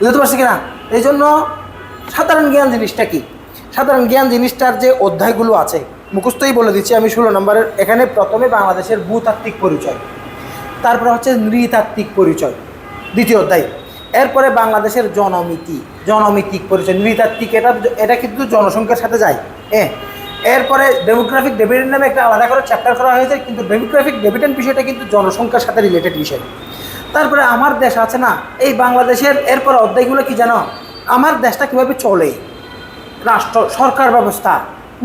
বুঝতে পারছি কিনা? এই জন্য সাধারণ জ্ঞান জিনিসটা কি? সাধারণ জ্ঞান জিনিসটার যে অধ্যায়গুলো আছে, মুখস্থই বলে দিচ্ছি আমি ষোলো নম্বরের, এখানে প্রথমে বাংলাদেশের ভূতাত্ত্বিক পরিচয়, তারপরে হচ্ছে নৃতাত্ত্বিক পরিচয়, দ্বিতীয় অধ্যায়। এরপরে বাংলাদেশের জনমিতি, জনমিতিক পরিচয়, নৃতাত্ত্বিক, এটা এটা কিন্তু জনসংখ্যার সাথে যায় হ্যাঁ। এরপরে ডেমোগ্রাফিক ডেভিডেন্ট নামে একটা আলাদা করে চ্যাপ্টার করা হয়েছে, কিন্তু ডেমোগ্রাফিক ডেভিডেন্ট বিষয়টা কিন্তু জনসংখ্যার সাথে রিলেটেড বিষয়। তারপরে আমার দেশ আছে না, এই বাংলাদেশের এরপর অধ্যায়গুলো কি জানো? আমার দেশটা কীভাবে চলে? রাষ্ট্র, সরকার ব্যবস্থা,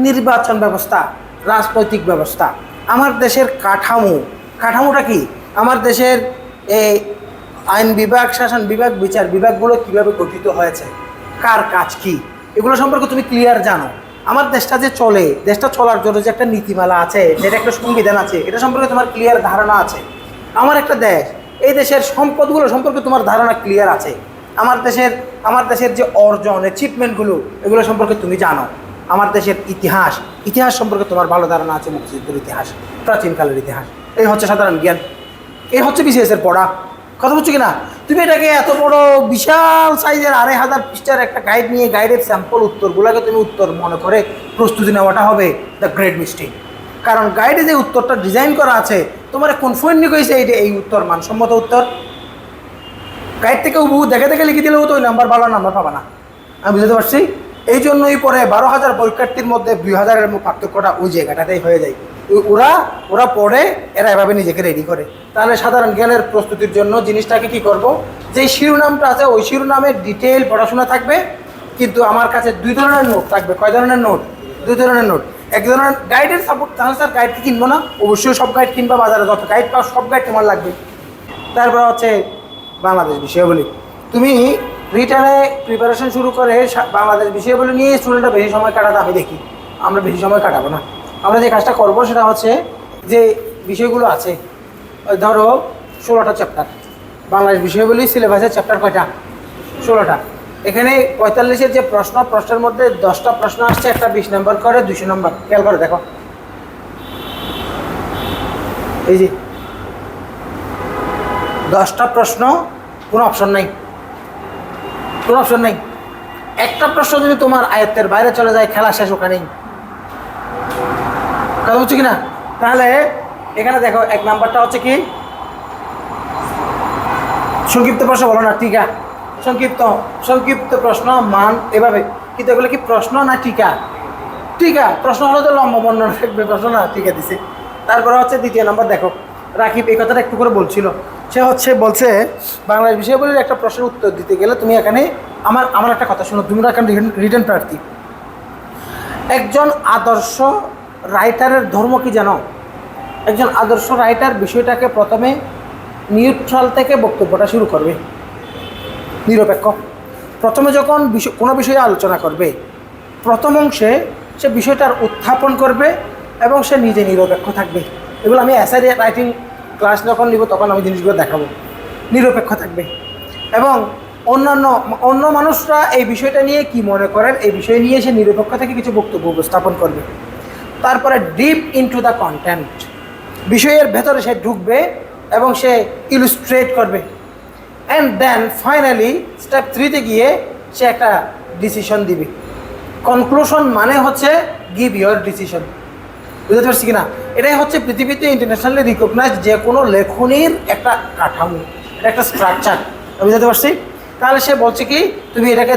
নির্বাচন ব্যবস্থা, রাজনৈতিক ব্যবস্থা। আমার দেশের কাঠামো, কাঠামোটা কি? আমার দেশের এই আইন বিভাগ, শাসন বিভাগ, বিচার বিভাগগুলো কীভাবে গঠিত হয়েছে? কার কাজ কি? এগুলো সম্পর্কে তুমি ক্লিয়ার জানো। আমার দেশটা যে চলে, দেশটা চলার জন্য যে একটা নীতিমালা আছে যেটা একটা সংবিধান আছে, এটা সম্পর্কে তোমার ক্লিয়ার ধারণা আছে। আমার একটা দেশ এই দেশের সম্পদগুলো সম্পর্কে তোমার ধারণা ক্লিয়ার আছে। আমার দেশের আমার দেশের যে অর্জন অ্যাচিভমেন্টগুলো এগুলো সম্পর্কে তুমি জানো। আমার দেশের ইতিহাস ইতিহাস সম্পর্কে তোমার ভালো ধারণা আছে, মুক্তিযুদ্ধের ইতিহাস, প্রাচীনকালের ইতিহাস। এই হচ্ছে সাধারণ জ্ঞান। এই হচ্ছে বিসিএসের পড়া। কথা বলছো কি না তুমি এটাকে এত বড় বিশাল সাইজের আড়াই হাজার পৃষ্ঠার একটা গাইড নিয়ে গাইডের স্যাম্পল উত্তরগুলোকে তুমি উত্তর মনে করে প্রস্তুতি নেওয়াটা হবে দ্য গ্রেট মিস্টেক কারণ গাইডে যে উত্তরটা ডিজাইন করা আছে তোমার কনফার্ম করেছে এইটা এই উত্তর, মানসম্মত উত্তর। গাইড থেকে উবু দেখে দেখে লিখে দিলেও তো ওই নাম্বার ভালো নাম্বার পাবা না। আমি বুঝতে পারছি? এই জন্যই পরে বারো হাজার পরীক্ষার্থীর মধ্যে দুই হাজারের পার্থক্যটা ওই জায়গাটাতেই হয়ে যায়। ওরা ওরা পড়ে, এরা এভাবে নিজেকে রেডি করে। তাহলে সাধারণ জ্ঞানের প্রস্তুতির জন্য জিনিসটাকে কি করব? যে শিরোনামটা আছে, ওই শিরোনামের ডিটেল পড়াশোনা থাকবে, কিন্তু আমার কাছে দুই ধরনের নোট থাকবে। কয় ধরনের নোট দুই ধরনের নোট এক ধরনের গাইডের সাপোর্ট তাহলে স্যার গাইড কিনবো না? অবশ্যই সব গাইড কিনবা বাজারে যত গাইড পাও সব গাইড তোমার লাগবে। তারপর হচ্ছে বাংলাদেশ বিষয়াবলী। তুমি রিটার্নে প্রিপারেশন শুরু করে বাংলাদেশ বিষয়াবলী নিয়ে স্টুডেন্টরা বেশি সময় কাটাতে আমি দেখি। আমরা বেশি সময় কাটাবো না। আমরা যে কাজটা করব, সেটা হচ্ছে যে বিষয়গুলো আছে। ধরো, ষোলোটা চ্যাপ্টার বাংলাদেশ বিষয়বলী সিলেবাসের চ্যাপ্টার কয়টা? ষোলোটা। এখানে পঁয়তাল্লিশের যে প্রশ্ন, প্রশ্নের মধ্যে দশটা প্রশ্ন আসছে, একটা বিশ নম্বর করে দুশো নম্বর। খেয়াল করে, দেখো। এই যে, দশটা প্রশ্ন, কোনো অপশন নেই। কোনো অপশন নেই। একটা প্রশ্ন যদি তোমার আয়ত্তের বাইরে চলে যায়, খেলা শেষ ওখানেই। কথা হচ্ছে কিনা তাহলে এখানে দেখো, এক নাম্বারটা হচ্ছে কি? সংক্ষিপ্ত প্রশ্ন বলো না, টিকা। সংক্ষিপ্ত সংক্ষিপ্ত প্রশ্ন, মান, এভাবে। কিন্তু এগুলো কি প্রশ্ন না টিকা? টিকা। প্রশ্ন হলো তো লম্বা বর্ণনা থাকবে, প্রশ্ন না টিকা দিছে। তারপরে হচ্ছে দ্বিতীয় নাম্বার, দেখো। রাকিব এই কথাটা একটু করে বলছিল। সে হচ্ছে, বলছে, বাংলাদেশ বিষয়গুলির একটা প্রশ্নের উত্তর দিতে গেলে তুমি এখানে আমার আমার একটা কথা শোনো। তুমি এখন রিটার্ন প্রার্থী। একজন আদর্শ রাইটারের ধর্ম কি জানো? একজন আদর্শ রাইটার বিষয়টাকে প্রথমে নিউট্রাল থেকে বক্তব্যটা শুরু করবে। নিরপেক্ষ। প্রথমে যখন বিষয় কোনো বিষয়ে আলোচনা করবে, প্রথম অংশে সে বিষয়টার উত্থাপন করবে এবং সে নিজে নিরপেক্ষ থাকবে। এগুলো আমি অ্যাসাই রাইটিং ক্লাস যখন নিব তখন আমি জিনিসগুলো দেখাবো। নিরপেক্ষ থাকবে। এবং অন্যান্য অন্য মানুষরা এই বিষয়টা নিয়ে কি মনে করেন, এই বিষয় নিয়ে সে নিরপেক্ষ থেকে কিছু বক্তব্য উপস্থাপন করবে। তারপরে ডিপ ইনটু দ্য কন্টেন্ট বিষয়ের ভেতরে সে ঢুকবে এবং সে ইলুস্ট্রেট করবে। অ্যান্ড দেন ফাইনালি স্টেপ থ্রিতে গিয়ে সে একটা ডিসিশন দিবে। কনক্লুশন মানে হচ্ছে গিভ ইয়োর ডিসিশন বুঝতে পারছি কিনা? এটাই হচ্ছে পৃথিবীতে ইন্টারন্যাশনালি রিকগনাইজ যে কোনো লেখনির একটা কাঠামো, এটা একটা স্ট্রাকচার বুঝতে পারছি? তাহলে সে বলছে কি, তুমি এটাকে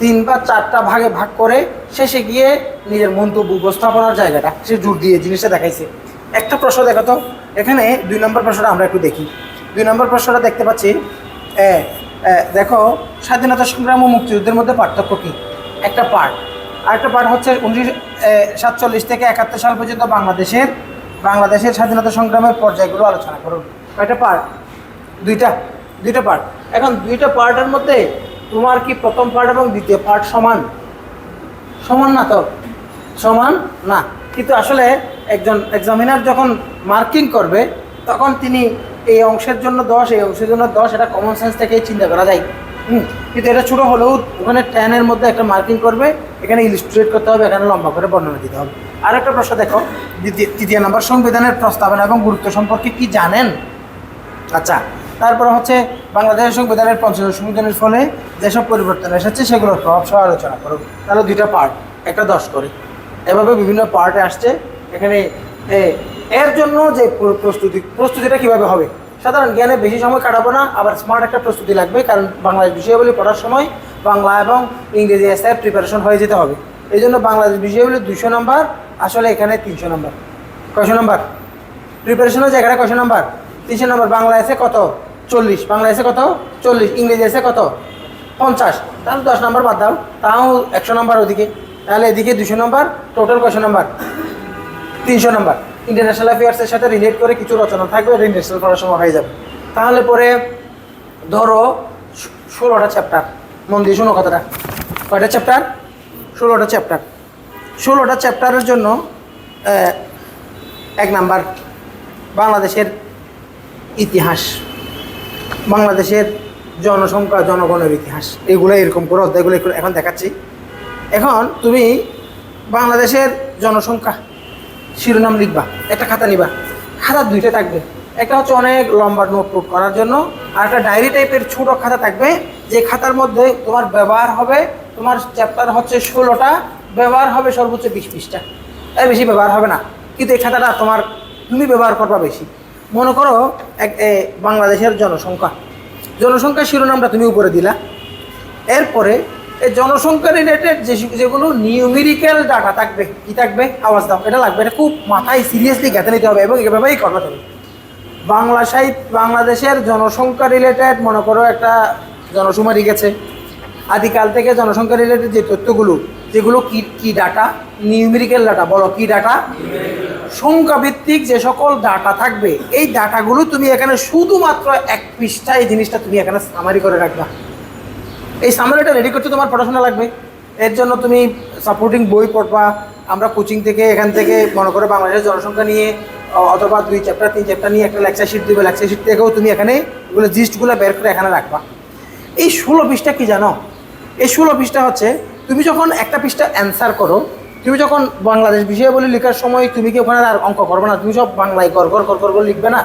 তিন বা চারটা ভাগে ভাগ করে শেষে গিয়ে নিজের মন্তব্য উপস্থাপনার জায়গাটা, সে জোর দিয়ে জিনিসটা দেখাইছে। একটা প্রশ্ন দেখো তো। এখানে দুই নম্বর প্রশ্নটা আমরা একটু দেখি। দুই নম্বর প্রশ্নটা দেখতে পাচ্ছি দেখো, স্বাধীনতা সংগ্রাম ও মুক্তিযুদ্ধের মধ্যে পার্থক্য কী? একটা পার্ট আরেকটা পার্ট হচ্ছে উনিশ সাতচল্লিশ থেকে একাত্তর সাল পর্যন্ত বাংলাদেশের বাংলাদেশের স্বাধীনতা সংগ্রামের পর্যায়গুলো আলোচনা করুন। কয়টা পার্ট দুইটা দুইটা পার্ট এখন দুইটা পার্টের মধ্যে তোমার কি প্রথম পার্ট এবং দ্বিতীয় পার্ট সমান? সমান না তো? সমান না। কিন্তু আসলে একজন এক্সামিনার যখন মার্কিং করবে, তখন তিনি এই অংশের জন্য দশ, এই অংশের জন্য দশ, এটা কমন সেন্স থেকেই চিন্তা করা যায়। হুম, কিন্তু এটা ছোটো হলেও ওখানে টেনের মধ্যে একটা মার্কিং করবে, এখানে ইলিস্ট্রেট করতে হবে, এখানে লম্বা করে বর্ণনা দিতে হবে। আর একটা প্রশ্ন দেখো তৃতীয় নম্বর, সংবিধানের প্রস্তাবনা এবং গুরুত্ব সম্পর্কে কি জানেন? আচ্ছা তারপর হচ্ছে বাংলাদেশের সংবিধানের পঞ্চাশ সংবিধানের ফলে যেসব পরিবর্তন এসেছে, সেগুলোর প্রভাব সহ আলোচনা করো। তাহলে দুইটা পার্ট একটা দশ করে। এভাবে বিভিন্ন পার্টে আসছে, এখানে এর জন্য যে প্রস্তুতি, প্রস্তুতিটা কীভাবে হবে? সাধারণ জ্ঞানে বেশি সময় কাটাবো না, আবার স্মার্ট একটা প্রস্তুতি লাগবে, কারণ বাংলাদেশ বিষয়গুলি পড়ার সময় বাংলা এবং ইংরেজি এসে প্রিপারেশন হয়ে যেতে হবে। এই জন্য বাংলাদেশ বিষয়গুলি দুশো নম্বর, আসলে এখানে তিনশো নম্বর। কয়শো নম্বর? প্রিপারেশনের জায়গাটা কয়শো নম্বর? তিনশো নম্বর, বাংলা এসে কত? চল্লিশ। বাংলা এসে কত? চল্লিশ। ইংরেজি এসে কত? পঞ্চাশ। তাহলে দশ নম্বর বাদ দাও, তাও একশো নম্বর ওদিকে। তাহলে এদিকে দুশো নম্বর টোটাল কয়শো নম্বর? তিনশো নম্বর। ইন্টারন্যাশনাল অ্যাফেয়ার্সের সাথে রিলেট করে কিছু রচনা থাকবে ইন্টারন্যাশনাল পড়ার সময় হয়ে যাবে। তাহলে পরে ধরো ষোলোটা চ্যাপ্টার মন দিয়ে শোনো কথাটা। কয়টা চ্যাপ্টার ষোলোটা চ্যাপ্টার ষোলোটা চ্যাপ্টারের জন্য এক নাম্বার, বাংলাদেশের ইতিহাস। বাংলাদেশের জনসংখ্যা, জনগণের ইতিহাস। এগুলো এরকম করে অধ্যায়গুলো এখন দেখাচ্ছি। এখন তুমি বাংলাদেশের জনসংখ্যা শিরোনাম লিখবা, একটা খাতা নিবা। খাতা দুইটা থাকবে। একটা হচ্ছে অনেক লম্বা নোট টোট করার জন্য, আর একটা ডায়েরি টাইপের ছোটো খাতা থাকবে, যে খাতার মধ্যে তোমার ব্যবহার হবে, তোমার চ্যাপ্টার হচ্ছে ষোলোটা, ব্যবহার হবে সর্বোচ্চ বিশ পৃষ্ঠা। এর বেশি ব্যবহার হবে না, কিন্তু এই খাতাটা তোমার তুমি ব্যবহার করবা বেশি। মনে করো এক বাংলাদেশের জনসংখ্যা। জনসংখ্যা শিরোনামটা তুমি উপরে দিলা। এরপরে এই জনসংখ্যা রিলেটেড যে যেগুলো নিউমেরিক্যাল ডাটা থাকবে, কি থাকবে? আওয়াজ দাও, এটা লাগবে, এটা খুব মাথায় সিরিয়াসলি গেঁথে নিতে হবে এবং এভাবেই করতে হবে বাংলা সাহিত্য বাংলাদেশের জনসংখ্যা রিলেটেড মনে করো একটা জনশুমারি গেছে। আদিকাল থেকে জনসংখ্যা রিলেটেড যে তথ্যগুলো, যেগুলো কি কি ডাটা নিউমেরিক্যাল ডাটা বলো কি ডাটা সংখ্যাভিত্তিক যে সকল ডাটা থাকবে, এই ডাটাগুলো তুমি এখানে শুধুমাত্র এক পৃষ্ঠায় এই জিনিসটা তুমি এখানে সামারি করে রাখবা। এই সামারিটা রেডি করতে তোমার পড়াশোনা লাগবে। এর জন্য তুমি সাপোর্টিং বই পড়বা। আমরা কোচিং থেকে এখান থেকে মনে করো বাংলাদেশের জনসংখ্যা নিয়ে অথবা দুই চ্যাপ্টার তিন চ্যাপ্টার নিয়ে একটা লেকচার শিট দিবে। লেকচার শিট থেকেও তুমি এখানে এগুলো জিস্টগুলো বের করে এখানে রাখবা। এই ষোলো পৃষ্ঠা কি জানো? এই ষোলো পৃষ্ঠা হচ্ছে, তুমি যখন একটা পৃষ্ঠা অ্যান্সার করো, তুমি যখন বাংলাদেশ বিষয় বলে লেখার সময় তুমি কি ওখানে আর অঙ্ক করবে না? তুমি সব বাংলায় গড় গড় গড় করে লিখবে না?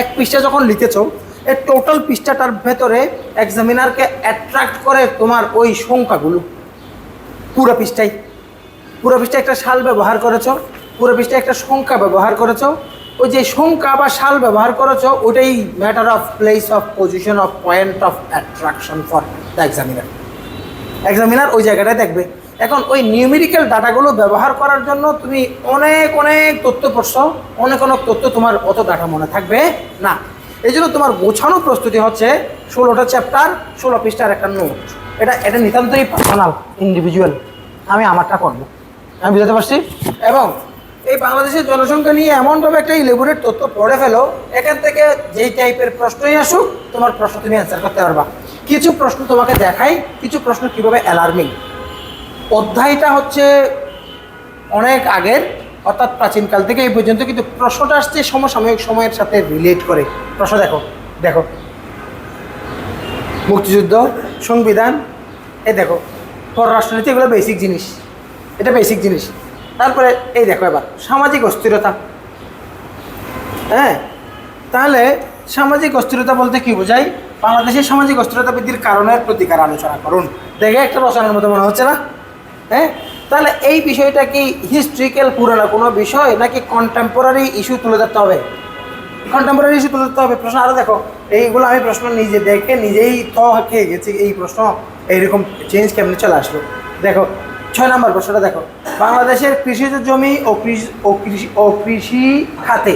এক পৃষ্ঠা যখন লিখেছো এই টোটাল পৃষ্ঠাটার ভেতরে এক্সামিনারকে অ্যাট্রাক্ট করে তোমার ওই সংখ্যাগুলো। পুরো পৃষ্ঠায়। পুরো পৃষ্ঠায় একটা সাল ব্যবহার করেছ, পুরো পৃষ্ঠায় একটা সংখ্যা ব্যবহার করেছ। ওই যে সংখ্যা বা সাল ব্যবহার করেছ, ওটাই matter of place of position of point of attraction for the examiner examiner ওই জায়গাটায় দেখবে। এখন ওই নিউমেরিক্যাল ডাটাগুলো ব্যবহার করার জন্য তুমি অনেক অনেক তথ্য পড়ছো, অনেক অনেক তথ্য তোমার অত ডাটা মনে থাকবে না। এই জন্য তোমার গোছানো প্রস্তুতি হচ্ছে ষোলোটা চ্যাপ্টার ষোলো পৃষ্ঠার একটা নোট এটা এটা নিতান্তই পার্সোনাল ইন্ডিভিজুয়াল আমি আমারটা করব। আমি বুঝতে পারছি? এবং এই বাংলাদেশের জনসংখ্যা নিয়ে এমনভাবে একটা ইলেবোরেট তথ্য পড়ে ফেলো, এখান থেকে যেই টাইপের প্রশ্নই আসুক, তোমার প্রশ্ন তুমি অ্যান্সার করতে পারবা। কিছু প্রশ্ন তোমাকে দেখাই, কিছু প্রশ্ন কীভাবে অ্যালার্মিং অধ্যায়টা হচ্ছে অনেক আগের অর্থাৎ প্রাচীনকাল থেকে এই পর্যন্ত কিন্তু প্রশ্নটা আসছে সমসাময়িক সময়ের সাথে রিলেট করে। প্রশ্ন দেখো দেখো। মুক্তিযুদ্ধ, সংবিধান এ দেখো, পররাষ্ট্রনীতি এগুলো বেসিক জিনিস। এটা বেসিক জিনিস। তারপরে এই দেখো এবার, সামাজিক অস্থিরতা। হ্যাঁ? তাহলে সামাজিক অস্থিরতা বলতে কি বোঝায়? বাংলাদেশের সামাজিক অস্থিরতা বৃদ্ধির কারণের প্রতিকার আলোচনা করুন। দেখে একটা রচনার মতো মনে হচ্ছে না? হ্যাঁ? তাহলে এই বিষয়টা কি হিস্ট্রিক্যাল পুরানো কোনো বিষয় নাকি কন্টেম্পোরারি ইস্যু তুলে ধরতে হবে? কন্টেম্পোরারি ইস্যু তুলে ধরতে হবে। প্রশ্ন আরও দেখো, এইগুলো আমি প্রশ্ন নিজে দেখে নিজেই থ খেয়ে গেছি, এই প্রশ্ন এইরকম চেঞ্জ কেমনি চলে আসলো? দেখো, ছয় নম্বর প্রশ্নটা দেখো। বাংলাদেশের কৃষিজ জমি ও কৃষি ও কৃষি ও কৃষি খাতে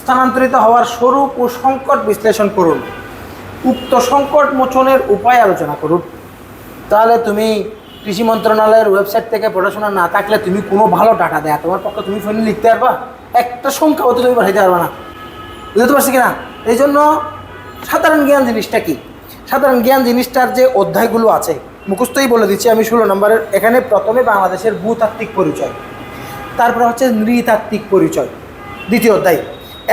স্থানান্তরিত হওয়ার স্বরূপ ও সংকট বিশ্লেষণ করুন। উক্ত সংকট মোচনের উপায় আলোচনা করুন। তাহলে তুমি কৃষি মন্ত্রণালয়ের ওয়েবসাইট থেকে পড়াশোনা না থাকলে তুমি কোনো ভালো ডাটা দেয়, তোমার পক্ষে তুমি ফোনে লিখতে পারবা? একটা সংখ্যা হতে তুমি পাঠাইতে পারবা না। বুঝতে পারছি কিনা? এই জন্য সাধারণ জ্ঞান জিনিসটা কি? সাধারণ জ্ঞান জিনিসটার যে অধ্যায়গুলো আছে, মুখস্থই বলে দিচ্ছি আমি ষোলো নম্বরের। এখানে প্রথমে বাংলাদেশের ভূতাত্ত্বিক পরিচয়, তারপরে হচ্ছে নৃতাত্ত্বিক পরিচয়, দ্বিতীয় অধ্যায়।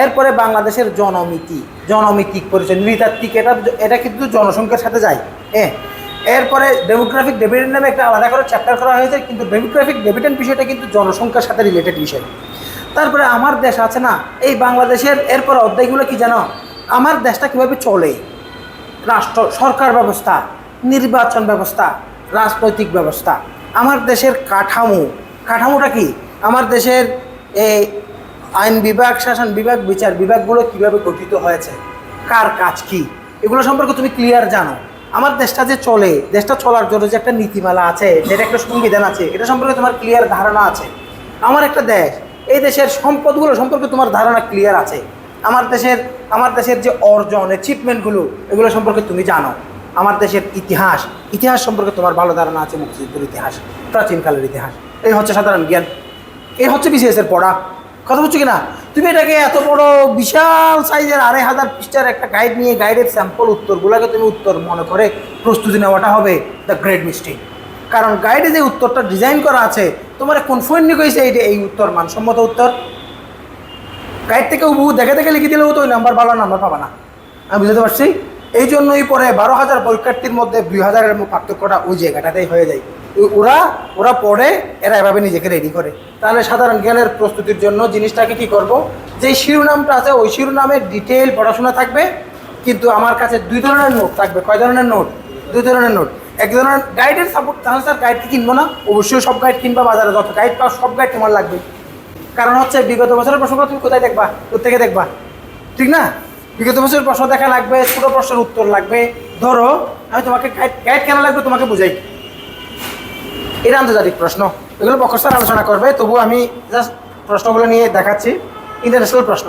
এরপরে বাংলাদেশের জনমিতি, জনমিতিক পরিচয়, নৃতাত্ত্বিক, এটা এটা কিন্তু জনসংখ্যার সাথে যায়। হ্যাঁ এরপরে ডেমোগ্রাফিক ডেভিডেন্ট নামে একটা আলাদা করে চ্যাপ্টার করা হয়েছে, কিন্তু ডেমোগ্রাফিক ডেভিডেন্ট বিষয়টা কিন্তু জনসংখ্যার সাথে রিলেটেড বিষয়। তারপরে আমার দেশ আছে না, এই বাংলাদেশের এরপরে অধ্যায়গুলো কি জানো? আমার দেশটা কীভাবে চলে? রাষ্ট্র, সরকার ব্যবস্থা, নির্বাচন ব্যবস্থা, রাজনৈতিক ব্যবস্থা। আমার দেশের কাঠামো, কাঠামোটা কি? আমার দেশের এই আইন বিভাগ, শাসন বিভাগ, বিচার বিভাগগুলো কীভাবে গঠিত হয়েছে? কার কাজ কি? এগুলো সম্পর্কে তুমি ক্লিয়ার জানো। আমার দেশটা যে চলে, দেশটা চলার জন্য যে একটা নীতিমালা আছে, যেটা একটা সংবিধান আছে, এটা সম্পর্কে তোমার ক্লিয়ার ধারণা আছে। আমার একটা দেশ, এই দেশের সম্পদগুলো সম্পর্কে তোমার ধারণা ক্লিয়ার আছে। আমার দেশের আমার দেশের যে অর্জন অ্যাচিভমেন্টগুলো এগুলো সম্পর্কে তুমি জানো। আমার দেশের ইতিহাস ইতিহাস সম্পর্কে তোমার ভালো ধারণা আছে মুক্তিযুদ্ধের ইতিহাস, প্রাচীনকালের ইতিহাস। এই হচ্ছে সাধারণ জ্ঞান। এই হচ্ছে বিসিএসের পড়া। কথা বলছো কি না তুমি এটাকে এত বড় বিশাল সাইজের আড়াই হাজার পৃষ্ঠার একটা গাইড নিয়ে গাইডের স্যাম্পল উত্তরগুলোকে তুমি উত্তর মনে করে প্রস্তুতি নেওয়াটা হবে দ্য গ্রেট মিস্টেক কারণ গাইডে যে উত্তরটা ডিজাইন করা আছে, তোমার কনফার্ম করেছে এই যে এই উত্তর? মানসম্মত উত্তর? গাইড থেকে উবু দেখে দেখে লিখে দিলেও তো ওই নাম্বার ভালো নাম্বার পাবা না। আমি বুঝতে পারছি? এই জন্যই পরে বারো হাজার পরীক্ষার্থীর মধ্যে দুই হাজারের পার্থক্যটা ওই জায়গাটাতেই হয়ে যায়। ওরা ওরা পড়ে, এরা এভাবে নিজেকে রেডি করে। তাহলে সাধারণ জ্ঞানের প্রস্তুতির জন্য জিনিসটাকে কি করব? যে শিরোনামটা আছে, ওই শিরোনামের ডিটেল পড়াশোনা থাকবে, কিন্তু আমার কাছে দুই ধরনের নোট থাকবে। কয় ধরনের নোট দুই ধরনের নোট এক ধরনের গাইডের সাপোর্ট তাহলে স্যার গাইড কিনবো না? অবশ্যই সব গাইড কিনবা বাজারে, যত গাইড পাও সব গাইড তোমার লাগবে। কারণ হচ্ছে, বিগত বছরের প্রশ্নগুলো তুমি কোথায় দেখবা? থেকে দেখবা? ঠিক না? বিগত বছরের প্রশ্ন দেখা লাগবে, ছোটো প্রশ্নের উত্তর লাগবে। ধরো, আমি তোমাকে গাইড গাইড কেন লাগবে? তোমাকে বুঝাই। এটা আন্তর্জাতিক প্রশ্ন। এগুলো বকস্যার আলোচনা করবে তবু আমি জাস্ট প্রশ্নগুলো নিয়ে দেখাচ্ছি। ইন্টারন্যাশনাল প্রশ্ন।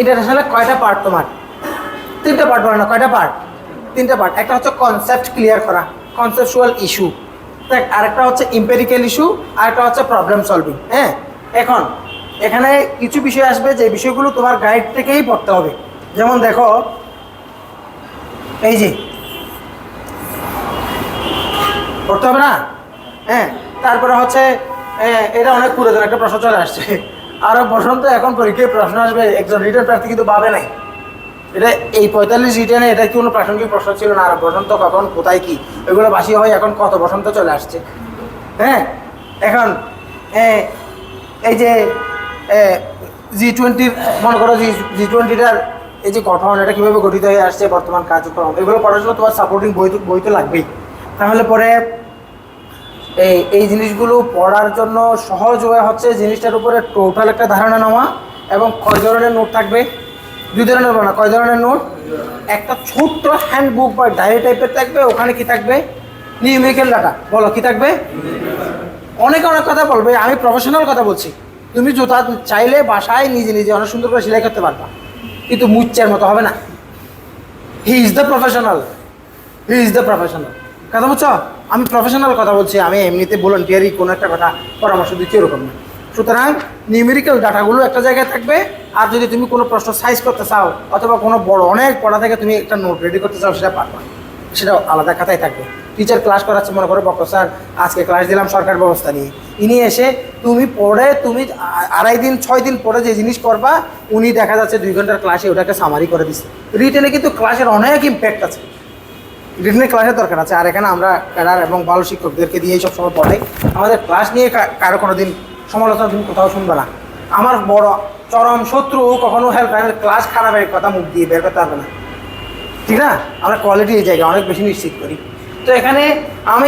ইন্টারন্যাশনালে কয়টা পার্ট তোমার? তিনটা পার্ট বলো না, কয়টা পার্ট তিনটা পার্ট একটা হচ্ছে কনসেপ্ট ক্লিয়ার করা কনসেপচুয়াল ইস্যু দেখ, আরেকটা হচ্ছে ইম্পেরিক্যাল ইস্যু আরেকটা হচ্ছে প্রবলেম সলভিং হ্যাঁ? এখন, এখানে কিছু বিষয় আসবে, যে বিষয়গুলো তোমার গাইড থেকেই পড়তে হবে। যেমন দেখো, এই যে, পড়তে হবে না? হ্যাঁ তারপরে হচ্ছে এটা অনেক পুরাতন একটা প্রশ্ন চলে আসছে। আরও বসন্ত, এখন পরীক্ষায় প্রশ্ন আসবে, একজন রিটার্ন প্রার্থী কিন্তু পাবে নাই। এটা এই পঁয়তাল্লিশ রিটার্নে এটা কি কোনো প্রাসঙ্গিক প্রশ্ন ছিল না? আর বসন্ত কখন, কোথায় কি? এগুলো বাসি হয় এখন কত বসন্ত চলে আসছে? হ্যাঁ এখন এই যে জি টোয়েন্টির মনে করো জি জি টোয়েন্টিটার এই যে গঠন, এটা কীভাবে গঠিত হয়ে আসছে, বর্তমান কার্যক্রম, এগুলো পড়ার জন্য তোমার সাপোর্টিং বই বই তো লাগবেই। তাহলে পরে এই এই জিনিসগুলো পড়ার জন্য সহজ হয়ে হচ্ছে জিনিসটার উপরে টোটাল একটা ধারণা নেওয়া এবং কয় ধরনের নোট থাকবে? দুই ধরনের না কয় ধরনের নোট একটা ছোট্ট হ্যান্ডবুক বা ডায়েরি টাইপের থাকবে, ওখানে কি থাকবে? নিউমেরিক্যাল ডাটা বলো কি থাকবে? অনেকে অনেক কথা বলবে, আমি প্রফেশনাল কথা বলছি। তুমি জুতা চাইলে বাসায় নিজে নিজে অনেক সুন্দর করে সেলাই করতে পারবা, কিন্তু মুচ্চার মতো হবে না। He is the professional he is the professional কথা বলছো আমি প্রফেশনাল কথা বলছি, আমি এমনিতে ভলেন্টিয়ারি কোনো একটা কথা, পরামর্শ দিচ্ছি এরকম না। সুতরাং নিউমেরিক্যাল ডাটাগুলো একটা জায়গায় থাকবে, আর যদি তুমি কোনো প্রশ্ন সাইজ করতে চাও, অথবা কোনো বড়, অনেক পড়া থেকে তুমি একটা নোট রেডি করতে চাও, সেটা পারবা। সেটা আলাদা খাতায় থাকবে। টিচার ক্লাস করাচ্ছে, মনে করো বক্র স্যার আজকে ক্লাস দিলাম সরকার ব্যবস্থা নিয়ে। ইনি এসে তুমি পড়ে, তুমি আড়াই দিন, ছয় দিন পরে যে জিনিস করবা, উনি দেখা যাচ্ছে দুই ঘণ্টার ক্লাসে ওটাকে সামারি করে দিচ্ছে রিটেনে কিন্তু ক্লাসের অনেক ইম্প্যাক্ট আছে। রিটেনের ক্লাসের দরকার আছে। আর এখানে আমরা ক্যাডার এবং ভালো শিক্ষকদেরকে দিয়ে সব সময় পড়াই। আমাদের ক্লাস নিয়ে কারও কোনো দিন সমালোচনা তুমি কোথাও শুনবে না। আমার বড় চরম শত্রু কখনো হেল্প ক্লাস খারাপের কথা মুখ দিয়ে বের করতে পারবে না। ঠিক না? আমরা কোয়ালিটি এই জায়গায় অনেক বেশি নিশ্চিত করি। তো এখানে আমি